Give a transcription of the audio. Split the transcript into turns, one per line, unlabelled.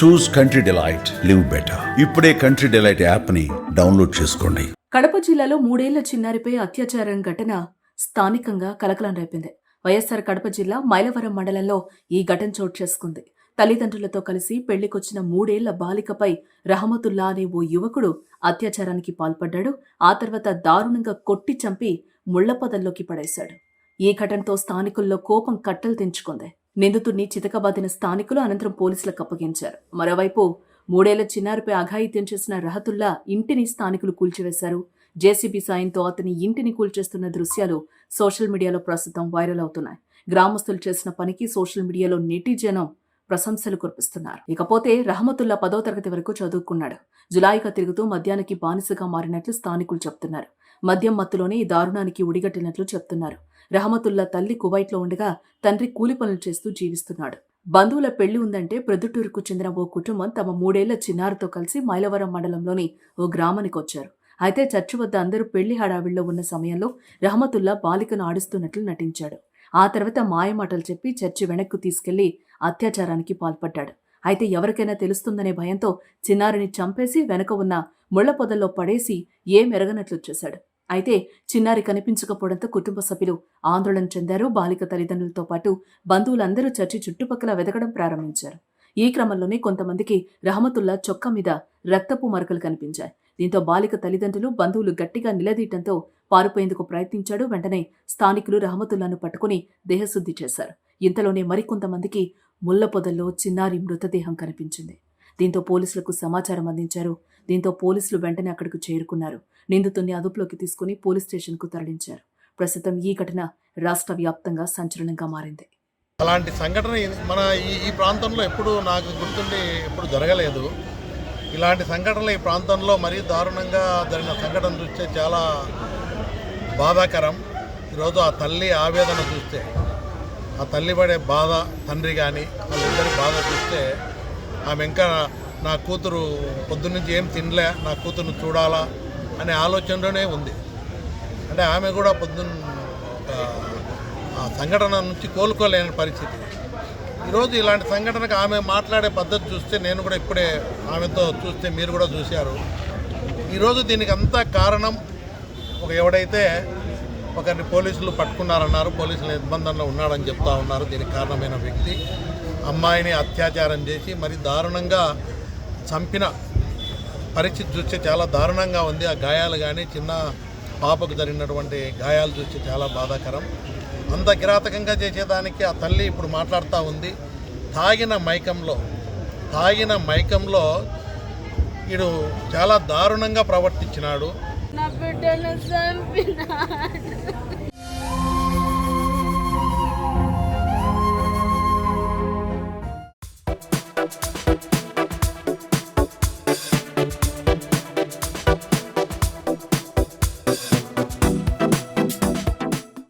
Choose country delight live better ఇప్పుడే country delight యాప్ని download చేసుకోండి.
కడప జిల్లాలో మూడేళ్ళ చిన్నారిపై అత్యాచారం ఘటన స్థానికంగా కలకలం రేపింది. వైఎస్సార్ కడప జిల్లా మైలవరం మండలంలో ఈ ఘటన చోటు చేసుకుంది. తల్లిదండ్రులతో కలిసి పెళ్ళికొచ్చిన మూడేళ్ళ బాలికపై రహమతుల్లా అనే ఓ యువకుడు అత్యాచారానికి పాల్పడ్డాడు. ఆ తర్వాత దారుణంగా కొట్టి చంపి ముళ్ళపదంలోకి పడేశాడు. ఈ ఘటనతో స్థానికుల్లో కోపం కట్టలు తెంచుకుంది నిందితుడిని చితకబాదిన స్థానికులు అనంతరం పోలీసులకు అప్పగించారు. మరోవైపు మూడేళ్ళ చిన్నారిపై అఘాయిత్యం చేసిన రహతుల్లా ఇంటిని స్థానికులు కూల్చివేశారు. జేసీబీ సాయంతో అతని ఇంటిని కూల్చేస్తున్న దృశ్యాలు సోషల్ మీడియాలో ప్రస్తుతం వైరల్ అవుతున్నాయి. గ్రామస్తులు చేసిన పనికి సోషల్ మీడియాలో నెటిజనం ప్రశంసలు కురిపిస్తున్నారు. ఇకపోతే రహమతుల్లా పదో తరగతి వరకు చదువుకున్నాడు. జులాయిగా తిరుగుతూ మద్యానికి బానిసగా మారినట్లు స్థానికులు చెప్తున్నారు. మద్యం మత్తులోనే ఈ దారుణానికి ఉడిగట్టినట్లు చెప్తున్నారు. రహమతుల్లా తల్లి కువైట్లో ఉండగా తండ్రి కూలి పనులు చేస్తూ జీవిస్తున్నాడు. బంధువుల పెళ్ళి ఉందంటే ప్రొద్దుటూరుకు చెందిన ఓ కుటుంబం తమ మూడేళ్ళ చిన్నారితో కలిసి మైలవరం మండలంలోని ఓ గ్రామానికి వచ్చారు. అయితే చర్చి వద్ద అందరూ పెళ్ళి హడావిడిలో ఉన్న సమయంలో రహమతుల్లా బాలికను ఆడిస్తున్నట్లు నటించాడు. ఆ తర్వాత మాయమాటలు చెప్పి చర్చి వెనక్కు తీసుకెళ్ళి అత్యాచారానికి పాల్పడ్డాడు. అయితే ఎవరికైనా తెలుస్తుందనే భయంతో చిన్నారిని చంపేసి వెనక ఉన్న ముళ్ళ పొదల్లో పడేసి ఏ మెరగనట్లు చేశాడు. అయితే చిన్నారి కనిపించకపోవడంతో కుటుంబ సభ్యులు ఆందోళన చెందారు. బాలిక తల్లిదండ్రులతో పాటు బంధువులందరూ చర్చి చుట్టుపక్కల వెతకడం ప్రారంభించారు. ఈ క్రమంలోనే కొంతమందికి రహమతుల్లా చొక్కా మీద రక్తపు మరకలు కనిపించాయి. దీంతో బాలిక తల్లిదండ్రులు బంధువులు గట్టిగా నిలదీయటంతో పారిపోయేందుకు ప్రయత్నించాడు. వెంటనే స్థానికులు రహమతుల్లాను పట్టుకుని దేహశుద్ధి చేశారు. ఇంతలోనే మరికొంతమందికి ముళ్ళ పొదల్లో చిన్నారి మృతదేహం కనిపించింది. దీంతో పోలీసులకు సమాచారం అందించారు. దీంతో పోలీసులు వెంటనే అక్కడికి చేరుకున్నారు. నిందితుడిని అదుపులోకి తీసుకుని పోలీస్ స్టేషన్కు తరలించారు. ప్రస్తుతం ఈ ఘటన రాష్ట్ర వ్యాప్తంగా సంచలనంగా మారింది.
అలాంటి సంఘటన మన ఈ ప్రాంతంలో ఎప్పుడు నాకు గుర్తుండి ఎప్పుడు జరగలేదు. ఇలాంటి సంఘటనలు ఈ ప్రాంతంలో మరీ దారుణంగా జరిగిన సంఘటన చూస్తే చాలా బాధాకరం. ఈరోజు ఆ తల్లి ఆవేదన చూస్తే ఆ తల్లి పడే బాధ తండ్రి కానీ వాళ్ళిద్దరి బాధ చూస్తే ఆమె ఇంకా నా కూతురు పొద్దున్నుంచి ఏం తినలే నా కూతురును చూడాలా అనే ఆలోచనలోనే ఉంది. అంటే ఆమె కూడా పొద్దున్న ఆ సంఘటన నుంచి కోలుకోలేని పరిస్థితి. ఈరోజు ఇలాంటి సంఘటనకు ఆమె మాట్లాడే పద్ధతి చూస్తే నేను కూడా ఇప్పుడే ఆమెతో చూస్తే మీరు కూడా చూశారు. ఈరోజు దీనికి అంతా కారణం ఒక ఎవడైతే ఒకరిని పోలీసులు పట్టుకున్నారన్నారు పోలీసులు ఇబ్బందంలో ఉన్నాడని చెప్తా ఉన్నారు. దీనికి కారణమైన వ్యక్తి అమ్మాయిని అత్యాచారం చేసి మరి దారుణంగా చంపిన పరిస్థితి చూస్తే చాలా దారుణంగా ఉంది. ఆ గాయాలు కానీ చిన్న పాపకు జరిగినటువంటి గాయాలు చూస్తే చాలా బాధాకరం. అంత కిరాతకంగా చేసేదానికి ఆ తల్లి ఇప్పుడు మాట్లాడుతూ ఉంది. తాగిన మైకంలో తాగిన మైకంలో వీడు చాలా దారుణంగా ప్రవర్తించినాడు.
నా బిడ్డను చంపినాడు.